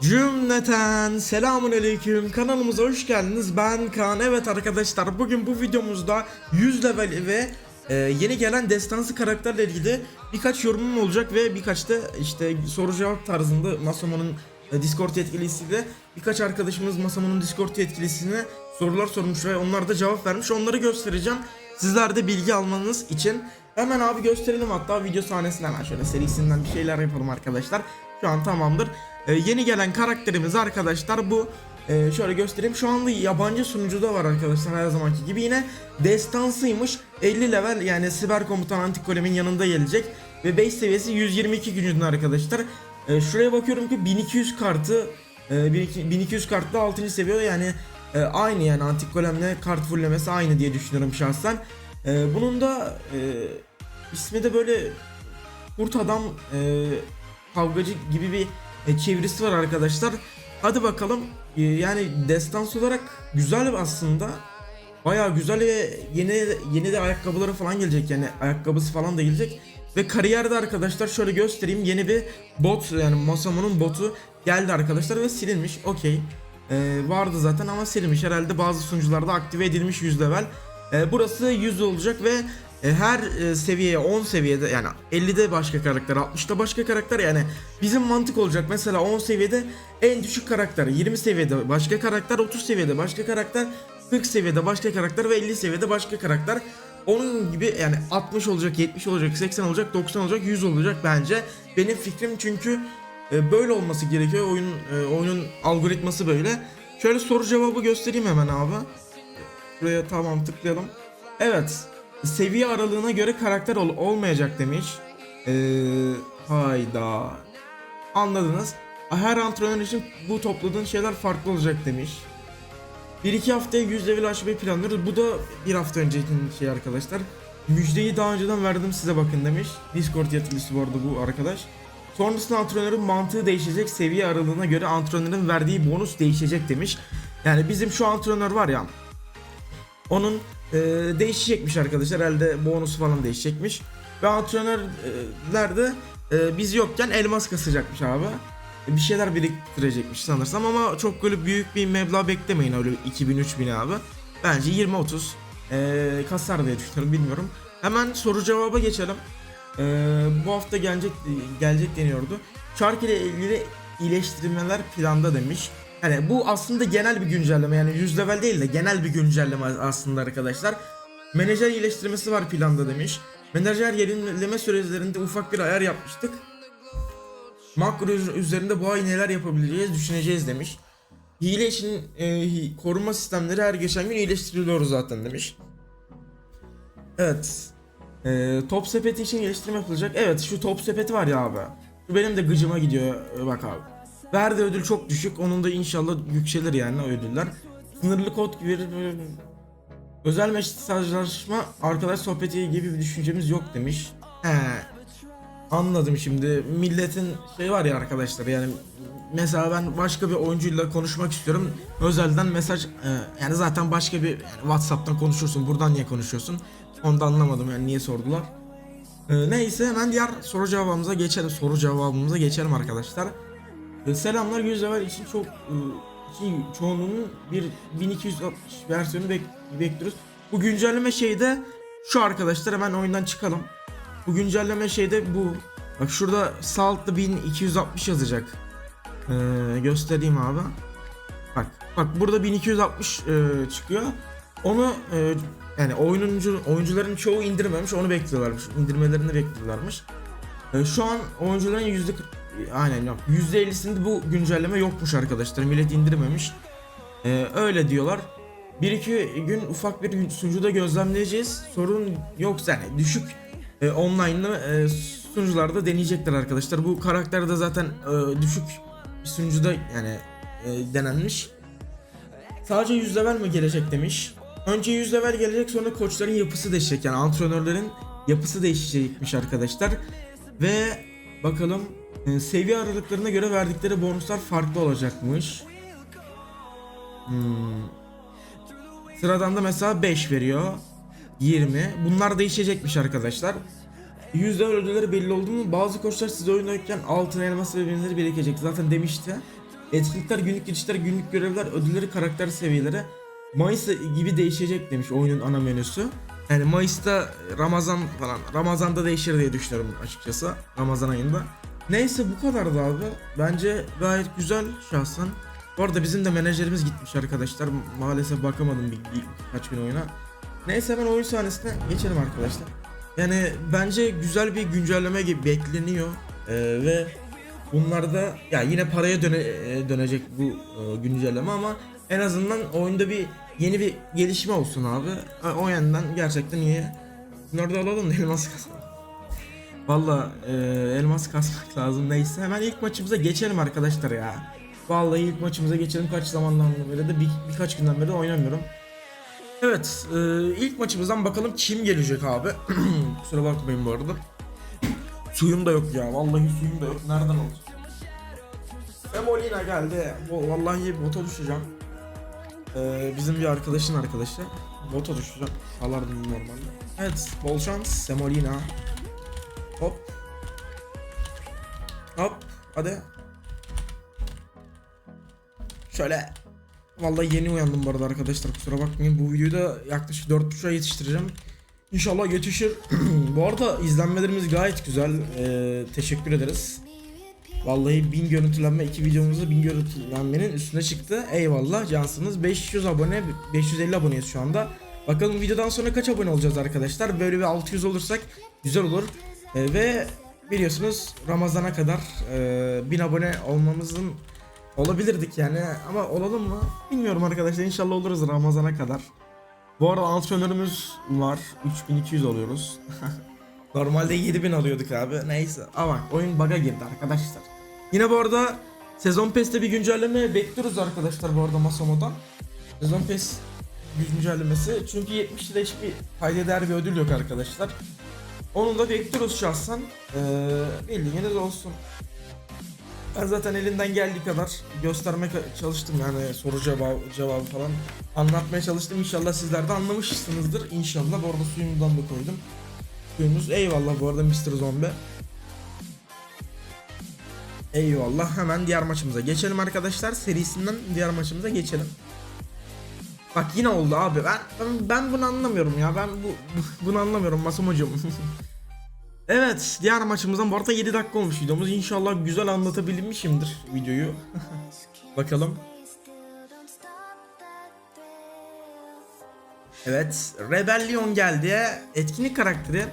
Cümleten selamun aleyküm. Kanalımıza hoş geldiniz. Ben Kaan. Evet arkadaşlar bugün bu videomuzda 100 level ve e, yeni gelen destansı karakterle ilgili birkaç yorumum olacak ve birkaç da işte soru cevap tarzında Masamo'nun e, Discord yetkilisiyle birkaç arkadaşımız Masamo'nun Discord yetkilisine sorular sormuş ve onlar da cevap vermiş. Onları göstereceğim. Sizler de bilgi almanız için. Hemen abi gösterelim hatta video sahnesine. Hemen şöyle serisinden bir şeyler yapalım arkadaşlar şu an tamamdır ee, yeni gelen karakterimiz arkadaşlar bu. Ee, şöyle göstereyim. Şu anda yabancı sunucuda var arkadaşlar her zamanki gibi. Yine destansıymış. 50 level yani siber komutan antikolemin yanında gelecek. Ve 5 seviyesi 122 gücünde arkadaşlar. Ee, şuraya bakıyorum ki 1200 kartı e, 1200 kartlı 6. seviye yani e, aynı yani antikolemle kart fullemesi aynı diye düşünüyorum şahsen. E, bunun da e, ismi de böyle kurt adam e, kavgacı gibi bir e, çevirisi var arkadaşlar. Hadi bakalım. E, yani destans olarak güzel aslında. Bayağı güzel ve yeni yeni de ayakkabıları falan gelecek yani ayakkabısı falan da gelecek. Ve kariyerde arkadaşlar şöyle göstereyim yeni bir bot yani Masamo'nun botu geldi arkadaşlar ve silinmiş. Okey. E, vardı zaten ama silinmiş. Herhalde bazı sunucularda aktive edilmiş 100 level. E, burası 100 olacak ve e, her e, seviyeye 10 seviyede yani 50'de başka karakter 60'da başka karakter yani bizim mantık olacak. Mesela 10 seviyede en düşük karakter 20 seviyede başka karakter 30 seviyede başka karakter 40 seviyede başka karakter ve 50 seviyede başka karakter. Onun gibi yani 60 olacak 70 olacak 80 olacak 90 olacak 100 olacak bence. Benim fikrim çünkü e, böyle olması gerekiyor. Oyun e, oyunun algoritması böyle. Şöyle soru cevabı göstereyim hemen abi. Buraya tamam tıklayalım. Evet seviye aralığına göre karakter ol- olmayacak demiş. Ee, hayda. Anladınız. Her antrenör için bu topladığın şeyler farklı olacak demiş. 1-2 haftaya 100 level aşmayı planlıyoruz. Bu da bir hafta önceki şey arkadaşlar. Müjdeyi daha önceden verdim size bakın demiş. Discord yetkilisi bu arada bu arkadaş. Sonrasında antrenörün mantığı değişecek. Seviye aralığına göre antrenörün verdiği bonus değişecek demiş. Yani bizim şu antrenör var ya onun e, değişecekmiş arkadaşlar. Herhalde bonus falan değişecekmiş. Ve antrenörler de e, biz yokken elmas kasacakmış abi. Bir şeyler biriktirecekmiş sanırsam ama çok böyle büyük bir meblağ beklemeyin öyle 2000-3000 abi. Bence 20-30 e, kasar diye düşünüyorum bilmiyorum. Hemen soru cevaba geçelim. E, bu hafta gelecek gelecek deniyordu. Şarkı ile ilgili iyileştirmeler planda demiş. Hani bu aslında genel bir güncelleme yani 100 level değil de genel bir güncelleme aslında arkadaşlar. Menajer iyileştirmesi var planda demiş. Menajer yenileme sürelerinde ufak bir ayar yapmıştık. Makro üz- üzerinde bu ay neler yapabileceğiz düşüneceğiz demiş. Hile için e, koruma sistemleri her geçen gün iyileştiriliyor zaten demiş. Evet. E, top sepeti için geliştirme yapılacak. Evet şu top sepeti var ya abi. Şu benim de gıcıma gidiyor e, bak abi. Verdi ödül çok düşük. Onun da inşallah yükselir yani o ödüller. Sınırlı kod gibi özel mesajlaşma arkadaş sohbeti gibi bir düşüncemiz yok demiş. He. Anladım şimdi. Milletin şey var ya arkadaşlar yani mesela ben başka bir oyuncuyla konuşmak istiyorum. Özelden mesaj e, yani zaten başka bir yani WhatsApp'tan konuşursun. Buradan niye konuşuyorsun? Onu da anlamadım yani niye sordular. E, neyse hemen diğer soru cevabımıza geçelim. Soru cevabımıza geçelim arkadaşlar. Selamlar 100 level için çok e, için çoğunluğunun bir 1260 versiyonu bek- bekliyoruz. Bu güncelleme şeyde şu arkadaşlar hemen oyundan çıkalım. Bu güncelleme şeyde bu. Bak şurada sağ altta 1260 yazacak. Ee, göstereyim abi. Bak bak burada 1260 e, çıkıyor. Onu e, yani oyuncu oyuncuların çoğu indirmemiş onu bekliyorlarmış. İndirmelerini bekliyorlarmış. E, şu an oyuncuların yüzde aynen yok. Yüzde ellisinde bu güncelleme yokmuş arkadaşlar. Millet indirmemiş. E, öyle diyorlar. Bir iki gün ufak bir sunucuda gözlemleyeceğiz. Sorun yoksa yani düşük e, online'lı e, sunucularda deneyecekler arkadaşlar. Bu karakter de zaten e, düşük bir sunucuda yani e, denenmiş. Sadece 100 level mi gelecek demiş. Önce 100 level gelecek sonra koçların yapısı değişecek yani antrenörlerin yapısı değişecekmiş arkadaşlar. Ve bakalım seviye aralıklarına göre verdikleri bonuslar farklı olacakmış. Hmm. Sıradan da mesela 5 veriyor. 20. Bunlar değişecekmiş arkadaşlar. %10 ödülleri belli oldu mu? Bazı koçlar siz oyun oynarken altın elmas ve benzeri birikecek. Zaten demişti. Etkinlikler, günlük girişler, günlük görevler, ödülleri, karakter seviyeleri Mayıs gibi değişecek demiş oyunun ana menüsü. Yani Mayıs'ta Ramazan falan Ramazan'da değişir diye düşünüyorum açıkçası Ramazan ayında. Neyse bu kadardı abi. Bence gayet güzel şahsen. Bu arada bizim de menajerimiz gitmiş arkadaşlar. Maalesef bakamadım bir, bir, birkaç gün oyuna. Neyse hemen oyun sahnesine geçelim arkadaşlar. Yani bence güzel bir güncelleme gibi bekleniyor. Ee, ve bunlarda ya yine paraya döne, e, dönecek bu e, güncelleme ama en azından oyunda bir yeni bir gelişme olsun abi. O yandan gerçekten iyi. Bunları da alalım da elmas kasalım. Valla e, elmas kasmak lazım neyse. Hemen ilk maçımıza geçelim arkadaşlar ya. Vallahi ilk maçımıza geçelim. Kaç zamandan beri de bir, birkaç günden beri oynamıyorum. Evet, e, ilk maçımızdan bakalım kim gelecek abi. Kusura bakmayın bu arada. Suyum da yok ya. Vallahi suyum da yok. Nereden olacak? Semolina geldi. Vallahi bota düşeceğim. Ee, bizim bir arkadaşın arkadaşı. Bota düşeceğim. Alardım normalde. Evet, bol şans. Semolina. Hop. Hop. Hadi. Şöyle. Vallahi yeni uyandım bu arada arkadaşlar. Kusura bakmayın. Bu videoyu da yaklaşık 4.5'a yetiştireceğim. İnşallah yetişir. bu arada izlenmelerimiz gayet güzel. Ee, teşekkür ederiz. Vallahi 1000 görüntülenme iki videomuzda 1000 görüntülenmenin üstüne çıktı. Eyvallah cansınız. 500 abone 550 aboneyiz şu anda. Bakalım videodan sonra kaç abone olacağız arkadaşlar. Böyle bir 600 olursak güzel olur. Ee, ve biliyorsunuz Ramazan'a kadar e, 1000 abone olmamızın olabilirdik yani ama olalım mı? Bilmiyorum arkadaşlar inşallah oluruz Ramazan'a kadar. Bu arada antrenörümüz var. 3200 alıyoruz. Normalde 7000 alıyorduk abi. Neyse. Ama oyun bug'a girdi arkadaşlar. Yine bu arada Sezon Pass'te bir güncelleme bekliyoruz arkadaşlar bu arada Masamo'dan. Sezon Pass güncellemesi. Çünkü 70 lira hiçbir kayda değer bir ödül yok arkadaşlar. Onu da bekliyoruz şahsen. Ee, bildiğiniz olsun. Ben zaten elinden geldiği kadar göstermeye çalıştım yani soru cevabı, cevabı falan anlatmaya çalıştım. İnşallah sizler de anlamışsınızdır. İnşallah bu arada suyumdan da koydum. Suyumuz eyvallah bu arada Mr. Zombie. Eyvallah hemen diğer maçımıza geçelim arkadaşlar. Serisinden diğer maçımıza geçelim. Bak yine oldu abi. Ben ben, ben bunu anlamıyorum ya. Ben bu, bu- bunu anlamıyorum Masum hocam. evet, diğer maçımızdan bu arada 7 dakika olmuş videomuz. İnşallah güzel anlatabilmişimdir videoyu. Bakalım. Evet, Rebellion geldi. Etkinlik karakteri.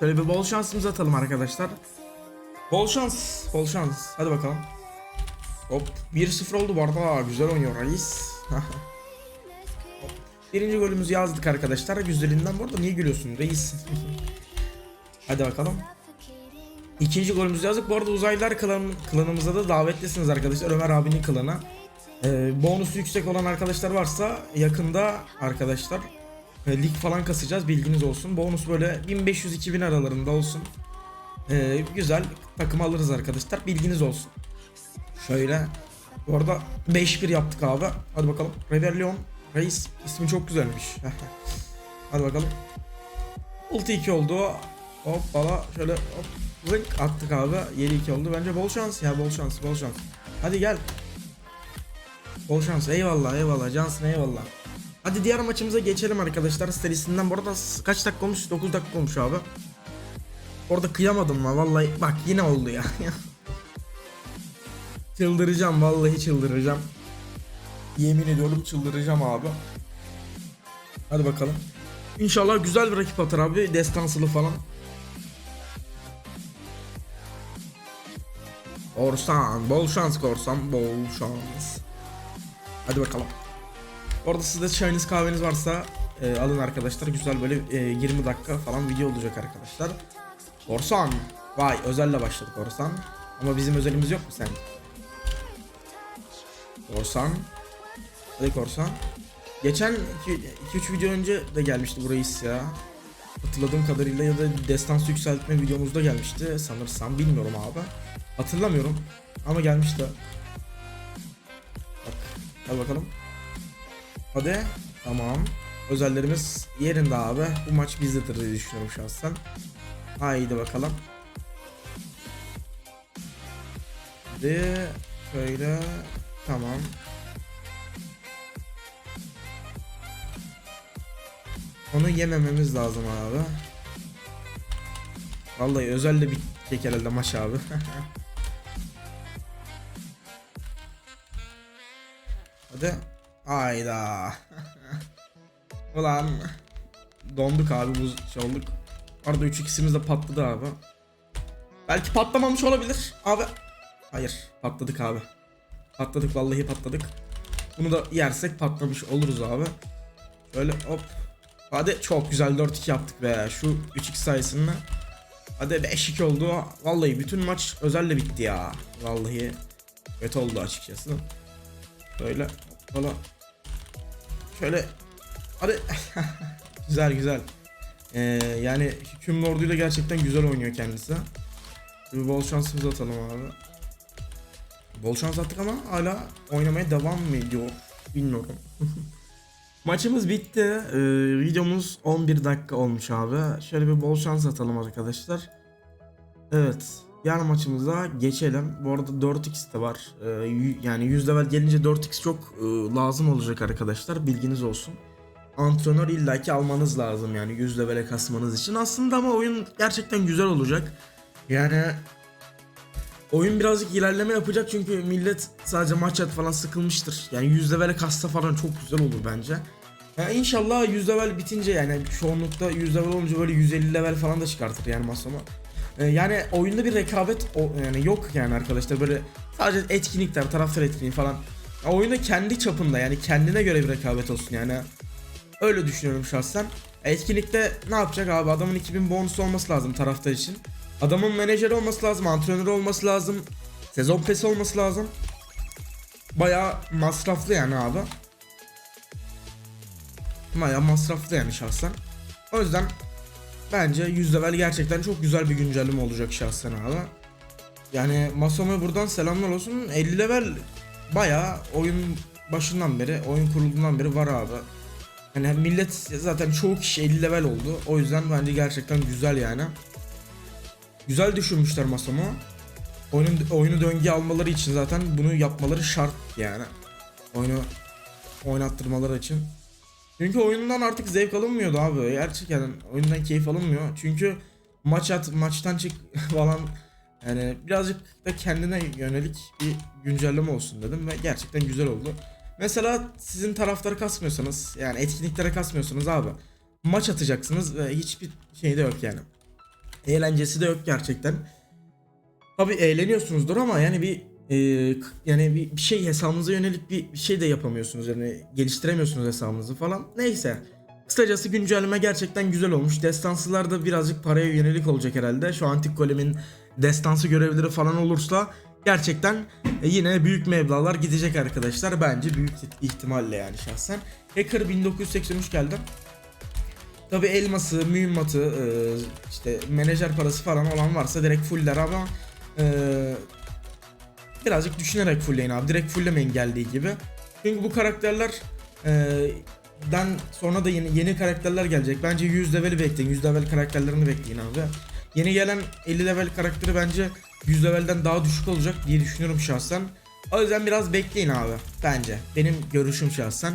Şöyle bir bol şansımızı atalım arkadaşlar. Bol şans, bol şans. Hadi bakalım. Hop, 1-0 oldu bu arada. Güzel oynuyor reis. Birinci golümüzü yazdık arkadaşlar. Güzelinden bu arada niye gülüyorsun reis? Hadi bakalım. İkinci golümüzü yazdık. Bu arada uzaylılar klan, klanımıza da davetlisiniz arkadaşlar. Ömer abinin klanı. Ee, bonusu yüksek olan arkadaşlar varsa yakında arkadaşlar e, lig falan kasacağız bilginiz olsun. Bonus böyle 1500-2000 aralarında olsun. Ee, güzel takım alırız arkadaşlar bilginiz olsun. Şöyle bu arada 5-1 yaptık abi. Hadi bakalım. Rebellion Reis ismi çok güzelmiş. Hadi bakalım. Ulti 2 oldu. Hop bala şöyle hop zınk attık abi. 7-2 oldu. Bence bol şans ya bol şans bol şans. Hadi gel. Bol şans eyvallah eyvallah Cansın eyvallah. Hadi diğer maçımıza geçelim arkadaşlar serisinden. Bu arada kaç dakika olmuş? 9 dakika olmuş abi. Orada kıyamadım la vallahi. Bak yine oldu ya. çıldıracağım vallahi çıldıracağım. Yemin ediyorum çıldıracağım abi. Hadi bakalım. İnşallah güzel bir rakip atar abi. Destansılı falan. Korsan. Bol şans korsan. Bol şans. Hadi bakalım. Orada sizde çayınız kahveniz varsa e, alın arkadaşlar. Güzel böyle e, 20 dakika falan video olacak arkadaşlar. Korsan. Vay özelle başladı Korsan. Ama bizim özelimiz yok mu sen? Korsan. Hadi Korsan. Geçen 2-3 video önce de gelmişti bu reis ya. Hatırladığım kadarıyla ya da destans yükseltme videomuzda gelmişti sanırsam bilmiyorum abi. Hatırlamıyorum ama gelmişti. Bak, hadi bakalım. Hadi. Tamam. Özellerimiz yerinde abi. Bu maç bizdedir diye düşünüyorum şahsen. Haydi bakalım. Hadi. Şöyle tamam. Onu yemememiz lazım abi. Vallahi özelde bitecek herhalde maç abi. Hadi. Hayda. Ulan. Donduk abi buz şey olduk. Arada 3 ikisimiz de patladı abi. Belki patlamamış olabilir abi. Hayır patladık abi. Patladık vallahi patladık. Bunu da yersek patlamış oluruz abi. Böyle hop. Hadi çok güzel 4-2 yaptık be. Şu 3-2 sayesinde. Hadi 5-2 oldu. Vallahi bütün maç özelle bitti ya. Vallahi kötü oldu açıkçası. Böyle hoppala. Şöyle hadi güzel güzel. Ee, yani hüküm orduyla gerçekten güzel oynuyor kendisi. Bir bol şansımızı atalım abi. Bol şans attık ama hala oynamaya devam mı ediyor? Bilmiyorum. Maçımız bitti. Ee, videomuz 11 dakika olmuş abi. Şöyle bir bol şans atalım arkadaşlar. Evet. Diğer maçımıza geçelim. Bu arada 4x de var. Ee, yani 100 level gelince 4x çok e, lazım olacak arkadaşlar. Bilginiz olsun. Antrenör illaki almanız lazım yani 100 levele kasmanız için. Aslında ama oyun gerçekten güzel olacak. Yani oyun birazcık ilerleme yapacak çünkü millet sadece maç at falan sıkılmıştır. Yani 100 levele kassa falan çok güzel olur bence. Yani inşallah 100 level bitince yani çoğunlukta 100 level olunca böyle 150 level falan da çıkartır yani masama. Ee, yani oyunda bir rekabet yani yok yani arkadaşlar böyle sadece etkinlikler, taraftar etkinliği falan. Ya oyunda kendi çapında yani kendine göre bir rekabet olsun yani. Öyle düşünüyorum şahsen. Etkinlikte ne yapacak abi? Adamın 2000 bonus olması lazım taraftar için. Adamın menajeri olması lazım, antrenörü olması lazım. Sezon pesi olması lazım. Bayağı masraflı yani abi. Bayağı masraflı yani şahsen. O yüzden bence 100 level gerçekten çok güzel bir güncelleme olacak şahsen abi. Yani Masome buradan selamlar olsun. 50 level bayağı oyun başından beri, oyun kurulduğundan beri var abi. Yani millet zaten çoğu kişi 50 level oldu. O yüzden bence gerçekten güzel yani. Güzel düşünmüşler Masomo. Oyunun, oyunu döngüye almaları için zaten bunu yapmaları şart yani. Oyunu oynattırmaları için. Çünkü oyundan artık zevk alınmıyordu abi. Gerçekten oyundan keyif alınmıyor. Çünkü maç at, maçtan çık falan yani birazcık da kendine yönelik bir güncelleme olsun dedim ve gerçekten güzel oldu. Mesela sizin taraftarı kasmıyorsanız yani etkinliklere kasmıyorsunuz abi. Maç atacaksınız ve hiçbir şey de yok yani. Eğlencesi de yok gerçekten. Tabi eğleniyorsunuzdur ama yani bir e, yani bir, bir şey hesabınıza yönelik bir, bir şey de yapamıyorsunuz yani geliştiremiyorsunuz hesabınızı falan. Neyse. Kısacası güncelleme gerçekten güzel olmuş. Destansılar da birazcık paraya yönelik olacak herhalde. Şu antik golemin destansı görevleri falan olursa gerçekten e, yine büyük meblağlar gidecek arkadaşlar. Bence büyük ihtimalle yani şahsen. Hacker 1983 geldi. Tabi elması, mühimmatı, e, işte menajer parası falan olan varsa direkt fuller ama e, birazcık düşünerek fullleyin abi. Direkt fulllemeyin geldiği gibi. Çünkü bu karakterler e, sonra da yeni, yeni karakterler gelecek. Bence 100 level'i bekleyin. 100 level karakterlerini bekleyin abi. Yeni gelen 50 level karakteri bence 100 level'den daha düşük olacak diye düşünüyorum şahsen. O yüzden biraz bekleyin abi. Bence. Benim görüşüm şahsen.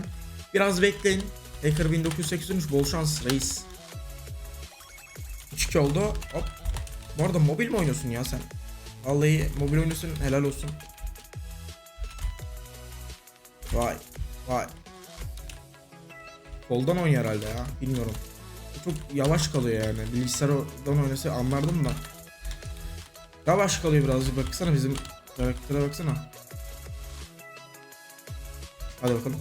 Biraz bekleyin. Hacker 1983 bol şans reis. 3-2 oldu. Hop. Bu arada mobil mi oynuyorsun ya sen? Vallahi mobil oynuyorsun helal olsun. Vay. Vay. Koldan oynuyor herhalde ya. Bilmiyorum. Çok yavaş kalıyor yani. Bilgisayardan oynasa anlardım da. Yavaş kalıyor birazcık. Baksana bizim karaktere baksana. Hadi bakalım.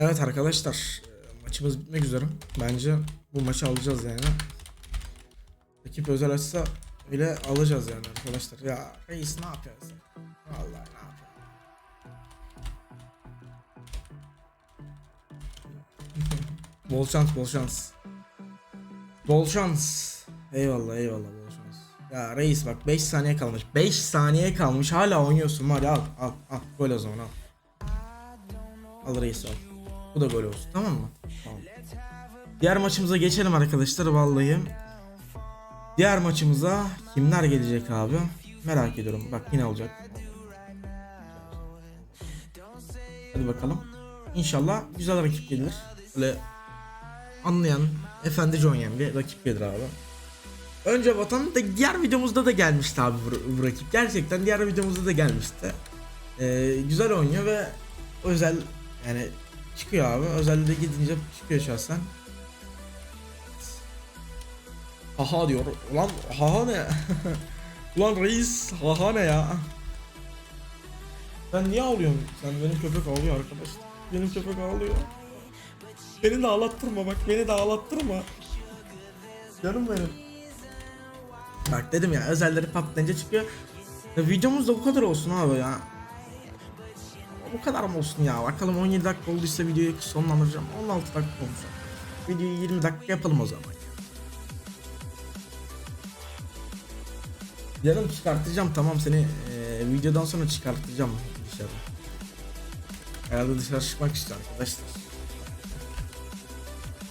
Evet arkadaşlar e, maçımız bitmek üzere. Bence bu maçı alacağız yani. Rakip özel açsa Öyle alacağız yani arkadaşlar. Ya reis ne yapıyorsun? Vallahi ne yapıyorsun? bol şans bol şans. Bol şans. Eyvallah eyvallah bol şans. Ya reis bak 5 saniye kalmış. 5 saniye kalmış hala oynuyorsun var al al al gol o zaman al. Al reis al. Bu da gol olsun tamam mı? Tamam. Diğer maçımıza geçelim arkadaşlar vallahi. Diğer maçımıza kimler gelecek abi? Merak ediyorum. Bak yine olacak. Hadi bakalım. İnşallah güzel rakip gelir. Böyle anlayan, efendice oynayan bir rakip gelir abi. Önce vatan da diğer videomuzda da gelmişti abi bu, bu rakip. Gerçekten diğer videomuzda da gelmişti. Ee, güzel oynuyor ve özel yani çıkıyor abi. Özelde gidince çıkıyor şahsen. Haha diyor. Ulan haha ne? Ulan reis haha ne ya? Sen niye ağlıyorsun? Sen benim köpek ağlıyor arkadaş. Benim köpek ağlıyor. Beni de ağlattırma bak beni de ağlattırma. Canım benim. Bak dedim ya özelleri patlayınca çıkıyor. Ya videomuz da bu kadar olsun abi ya. Bu kadar mı olsun ya? Bakalım 17 dakika olduysa videoyu sonlandıracağım. 16 dakika olmuş. Videoyu 20 dakika yapalım o zaman. Yarın çıkartacağım tamam seni e, videodan sonra çıkartacağım dışarı. Herhalde dışarı çıkmak istiyor arkadaşlar.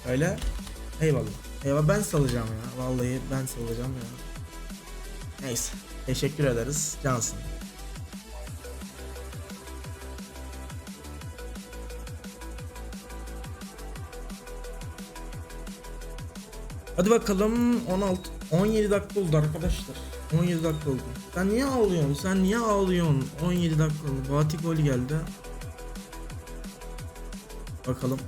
Öyle. Eyvallah. Eyvallah ben salacağım ya. Vallahi ben salacağım ya. Neyse. Teşekkür ederiz. Cansın. Hadi bakalım 16 17 dakika oldu arkadaşlar. 17 dakika oldu. Sen niye ağlıyorsun? Sen niye ağlıyorsun? 17 dakika oldu. Fatih gol geldi. Bakalım.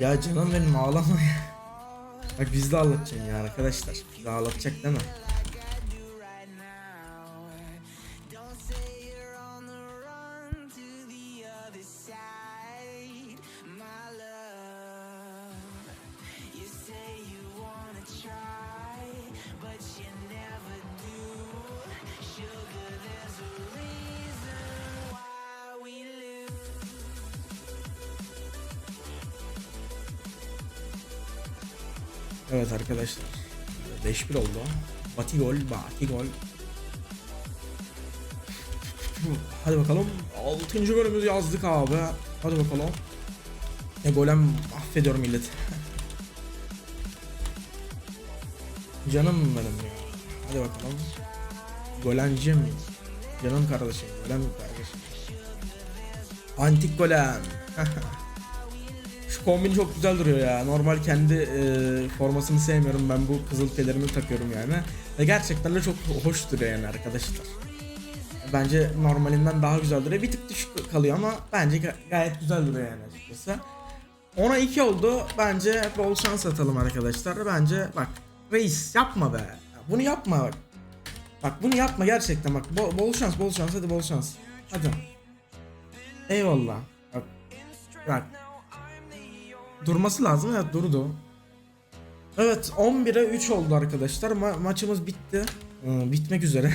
Ya canım benim ağlama ya. Bak biz de ağlatacaksın ya arkadaşlar. Biz de ağlatacak değil mi? Evet arkadaşlar. 5-1 oldu. Bati gol, Bati gol. Hadi bakalım. 6. golümüzü yazdık abi. Hadi bakalım. Ne golem affediyorum millet. Canım benim ya. Hadi bakalım. Golencim. Canım kardeşim. Golem kardeşim. Antik golem. Şu kombin çok güzel duruyor ya. Normal kendi e, formasını sevmiyorum. Ben bu kızıl pelerimi takıyorum yani. Ve gerçekten de çok hoş duruyor yani arkadaşlar. Bence normalinden daha güzel duruyor. Bir tık düşük kalıyor ama bence ga- gayet güzel duruyor yani açıkçası. 10'a 2 oldu. Bence bol şans atalım arkadaşlar. Bence bak reis yapma be. Bunu yapma bak. Bak bunu yapma gerçekten bak. Bol, bol şans bol şans hadi bol şans. Hadi. Eyvallah. Bak. Bak. Durması lazım evet durdu. Evet 11'e 3 oldu arkadaşlar. Ma- maçımız bitti. Ee, bitmek üzere.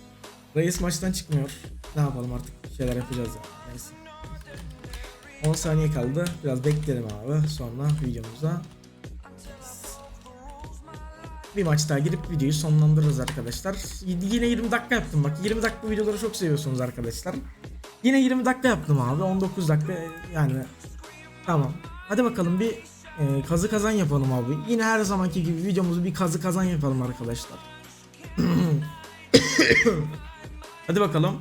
Reis maçtan çıkmıyor. Ne yapalım artık bir şeyler yapacağız ya. Neyse. 10 saniye kaldı. Biraz bekleyelim abi. Sonra videomuza bir maç daha girip videoyu sonlandırırız arkadaşlar. Yine 20 dakika yaptım bak. 20 dakika videoları çok seviyorsunuz arkadaşlar. Yine 20 dakika yaptım abi. 19 dakika yani Tamam. Hadi bakalım bir e, kazı kazan yapalım abi. Yine her zamanki gibi videomuzu bir kazı kazan yapalım arkadaşlar. Hadi bakalım.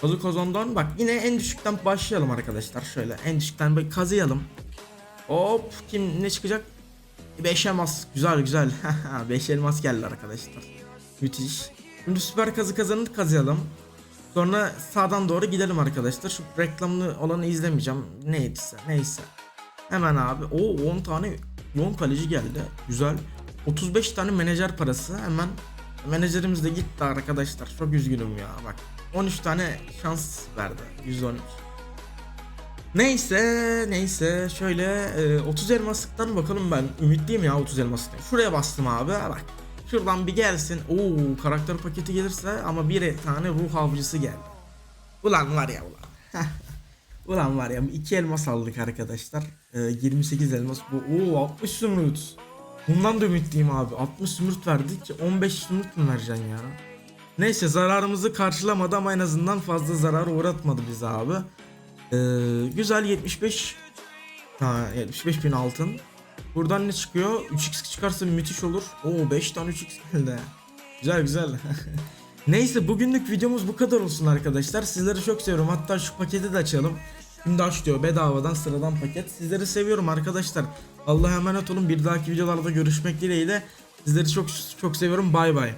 Kazı kazandan bak yine en düşükten başlayalım arkadaşlar. Şöyle en düşükten bir kazıyalım. Hop kim ne çıkacak? 5 elmas. Güzel güzel. 5 elmas geldi arkadaşlar. Müthiş. Şimdi süper kazı kazanını kazıyalım. Sonra sağdan doğru gidelim arkadaşlar. Şu reklamlı olanı izlemeyeceğim. Neyse neyse. Hemen abi. O 10 tane 10 kaleci geldi. Güzel. 35 tane menajer parası. Hemen menajerimiz de gitti arkadaşlar. Çok üzgünüm ya bak. 13 tane şans verdi. 113. Neyse neyse şöyle e, 30 elmaslıktan bakalım ben ümitliyim ya 30 elmaslıktan. Şuraya bastım abi bak. Şuradan bir gelsin. Oo karakter paketi gelirse ama bir tane ruh avcısı geldi. Ulan var ya ulan. Ulan var ya iki elmas aldık arkadaşlar. E, 28 elmas bu. Oo 60 zümrüt. Bundan da ümitliyim abi. 60 zümrüt verdik. 15 zümrüt mü vereceksin ya? Neyse zararımızı karşılamadı ama en azından fazla zarar uğratmadı bize abi. Ee, güzel 75 ha, 75 bin altın. Buradan ne çıkıyor? 3x çıkarsa müthiş olur. Oo 5 tane 3x geldi. Güzel güzel. Neyse bugünlük videomuz bu kadar olsun arkadaşlar. Sizleri çok seviyorum. Hatta şu paketi de açalım. Aç diyor bedavadan sıradan paket. Sizleri seviyorum arkadaşlar. Allah'a emanet olun. Bir dahaki videolarda görüşmek dileğiyle. Sizleri çok çok seviyorum. Bay bay.